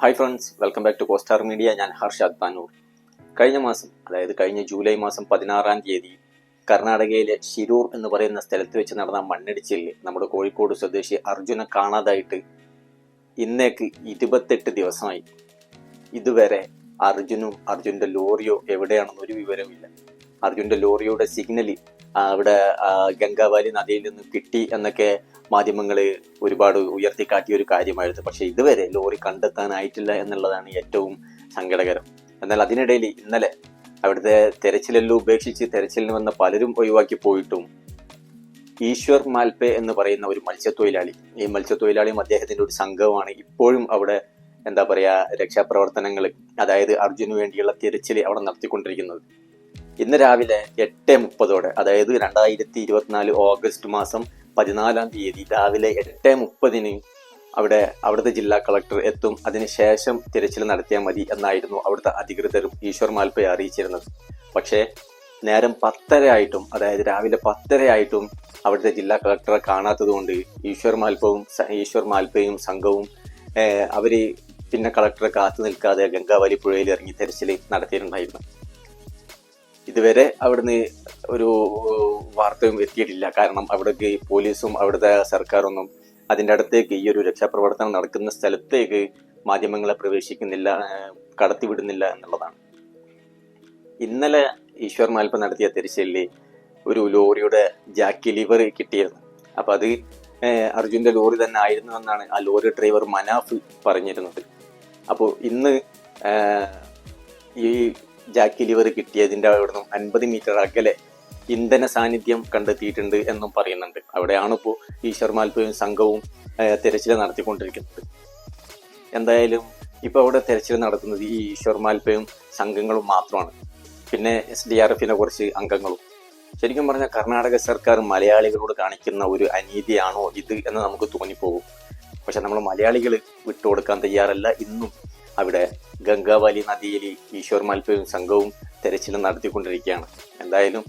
Hi friends welcome back to costar media ഞാൻ ഹർഷ അദ്ബാനൂർ കഴിഞ്ഞ മാസം അതായത് കഴിഞ്ഞ ജൂലൈ മാസം പതിനാറാം തീയതി കർണാടകയിലെ ശിരൂർ എന്ന് പറയുന്ന സ്ഥലത്ത് വെച്ച് നടന്ന മണ്ണിടിച്ചിൽ നമ്മുടെ കോഴിക്കോട് സ്വദേശി അർജുനെ കാണാതായിട്ട് ഇന്നേക്ക് ഇരുപത്തെട്ട് ദിവസമായി. ഇതുവരെ അർജുനും അർജുന്റെ ലോറിയോ എവിടെയാണെന്നൊരു വിവരമില്ല അർജുന്റെ ലോറിയുടെ സിഗ്നൽ അവിടെ ഗംഗാവാലി നദിയിൽ നിന്ന് കിട്ടി എന്നൊക്കെ മാധ്യമങ്ങൾ ഒരുപാട് ഉയർത്തിക്കാട്ടിയ ഒരു കാര്യമായിരുന്നു. പക്ഷെ ഇതുവരെ ലോറി കണ്ടെത്താനായിട്ടില്ല എന്നുള്ളതാണ് ഏറ്റവും സങ്കടകരം. എന്നാൽ അതിനിടയിൽ ഇന്നലെ അവിടുത്തെ തെരച്ചിലെല്ലാം ഉപേക്ഷിച്ച് തെരച്ചിലിന് വന്ന പലരും ഒഴിവാക്കി പോയിട്ടും ഈശ്വർ മാൽപെ എന്ന് പറയുന്ന ഒരു മത്സ്യത്തൊഴിലാളി ഈ മത്സ്യത്തൊഴിലാളിയും അദ്ദേഹത്തിന്റെ ഒരു സംഘവുമാണ് ഇപ്പോഴും അവിടെ എന്താ പറയാ രക്ഷാപ്രവർത്തനങ്ങൾ അതായത് അർജുന് വേണ്ടിയുള്ള തിരച്ചിൽ അവിടെ നടത്തിക്കൊണ്ടിരിക്കുന്നത്. ഇന്ന് രാവിലെ എട്ട് മുപ്പതോടെ അതായത് രണ്ടായിരത്തി ഇരുപത്തിനാല് ഓഗസ്റ്റ് മാസം പതിനാലാം തീയതി രാവിലെ എട്ട് മുപ്പതിന് അവിടെ അവിടുത്തെ ജില്ലാ കളക്ടർ എത്തും. അതിനുശേഷം തിരച്ചിൽ നടത്തിയാൽ മതി എന്നായിരുന്നു അവിടുത്തെ അധികൃതരും ഈശ്വർ മാൽപ്പയെ അറിയിച്ചിരുന്നത്. പക്ഷേ നേരം പത്തര ആയിട്ടും അതായത് രാവിലെ പത്തര ആയിട്ടും അവിടുത്തെ ജില്ലാ കളക്ടറെ കാണാത്തത് കൊണ്ട് ഈശ്വർ മാൽപ്പവും ഈശ്വർ മാൽപ്പയും സംഘവും അവർ പിന്നെ കളക്ടറെ കാത്തു നിൽക്കാതെ ഗംഗാവലി പുഴയിൽ ഇറങ്ങി തിരച്ചിൽ നടത്തിയിട്ടുണ്ടായിരുന്നു. ഇതുവരെ അവിടുന്ന് ഒരു വാർത്തയും എത്തിയിട്ടില്ല. കാരണം അവിടേക്ക് പോലീസും അവിടുത്തെ സർക്കാരൊന്നും അതിന്റെ അടുത്തേക്ക് ഈ ഒരു രക്ഷാപ്രവർത്തനം നടക്കുന്ന സ്ഥലത്തേക്ക് മാധ്യമങ്ങളെ പ്രവേശിക്കുന്നില്ല കടത്തിവിടുന്നില്ല എന്നുള്ളതാണ്. ഇന്നലെ ഈശ്വർ മാൽപ്പ നടത്തിയ തിരച്ചിലിൽ ഒരു ലോറിയുടെ ജാക്കി ലിവർ കിട്ടിയിരുന്നു. അപ്പൊ അത് അർജുന്റെ ലോറി തന്നെ ആയിരുന്നു എന്നാണ് ആ ലോറി ഡ്രൈവർ മനാഫ് പറഞ്ഞിരുന്നത്. അപ്പോൾ ഇന്ന് ഈ ജാക്കി ലിവർ കിട്ടിയതിന്റെ നിന്നും അൻപത് മീറ്റർ അകലെ ഇന്ധന സാന്നിധ്യം കണ്ടെത്തിയിട്ടുണ്ട് എന്നും പറയുന്നുണ്ട്. അവിടെയാണ് ഇപ്പോൾ ഈശ്വർ മാൽപ്പയും സംഘവും തിരച്ചിൽ നടത്തിക്കൊണ്ടിരിക്കുന്നത്. എന്തായാലും ഇപ്പോൾ അവിടെ തിരച്ചിൽ നടത്തുന്നത് ഈ ഈശ്വർ മാൽപ്പയും സംഘങ്ങളും മാത്രമാണ്. പിന്നെ എസ് ഡി ആർ എഫിനെ കുറച്ച് അംഗങ്ങളും. ശരിക്കും പറഞ്ഞാൽ കർണാടക സർക്കാർ മലയാളികളോട് കാണിക്കുന്ന ഒരു അനീതിയാണോ ഇത് എന്ന് നമുക്ക് തോന്നിപ്പോകും. പക്ഷെ നമ്മൾ മലയാളികൾ വിട്ടുകൊടുക്കാൻ തയ്യാറല്ല. ഇന്നും അവിടെ ഗംഗാവാലി നദിയിൽ ഈശ്വർ മാൽപ്പയും സംഘവും തെരച്ചിൽ നടത്തിക്കൊണ്ടിരിക്കുകയാണ്. എന്തായാലും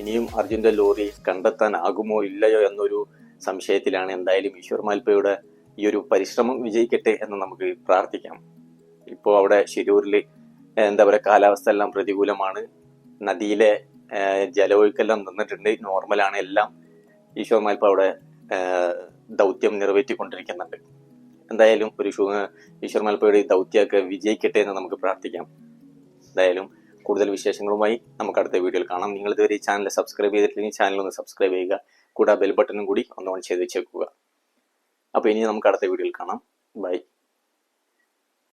ഇനിയും അർജുന്റെ ലോറി കണ്ടെത്താനാകുമോ ഇല്ലയോ എന്നൊരു സംശയത്തിലാണ് എന്തായാലും ഈശ്വർ മാൽപ്പയുടെ ഈ ഒരു പരിശ്രമം വിജയിക്കട്ടെ എന്ന് നമുക്ക് പ്രാർത്ഥിക്കാം. ഇപ്പോൾ അവിടെ ശിരൂരിൽ എന്താ പറയുക കാലാവസ്ഥ എല്ലാം പ്രതികൂലമാണ്. നദിയിലെ ജലവൊഴുക്കെല്ലാം നിന്നിട്ടുണ്ട്. നോർമലാണ് എല്ലാം. ഈശ്വർ മാൽപ്പ അവിടെ ദൗത്യം നിറവേറ്റിക്കൊണ്ടിരിക്കുന്നുണ്ട്. എന്തായാലും ഒരു ഈശ്വർ മലപ്പുഴയുടെ ഈ ദൗത്യമൊക്കെ വിജയിക്കട്ടെ എന്ന് നമുക്ക് പ്രാർത്ഥിക്കാം. എന്തായാലും കൂടുതൽ വിശേഷങ്ങളുമായി നമുക്ക് അടുത്ത വീഡിയോയിൽ കാണാം. നിങ്ങൾ ഇതുവരെ ഈ ചാനൽ സബ്സ്ക്രൈബ് ചെയ്തിട്ടില്ലെങ്കിൽ ചാനൽ ഒന്ന് സബ്സ്ക്രൈബ് ചെയ്യുക. കൂടാതെ ബെൽ ബട്ടണും കൂടി ഒന്ന് ഓൺ ചെയ്ത് വെച്ചേക്കുക. അപ്പോൾ ഇനി നമുക്ക് അടുത്ത വീഡിയോയിൽ കാണാം. ബൈ.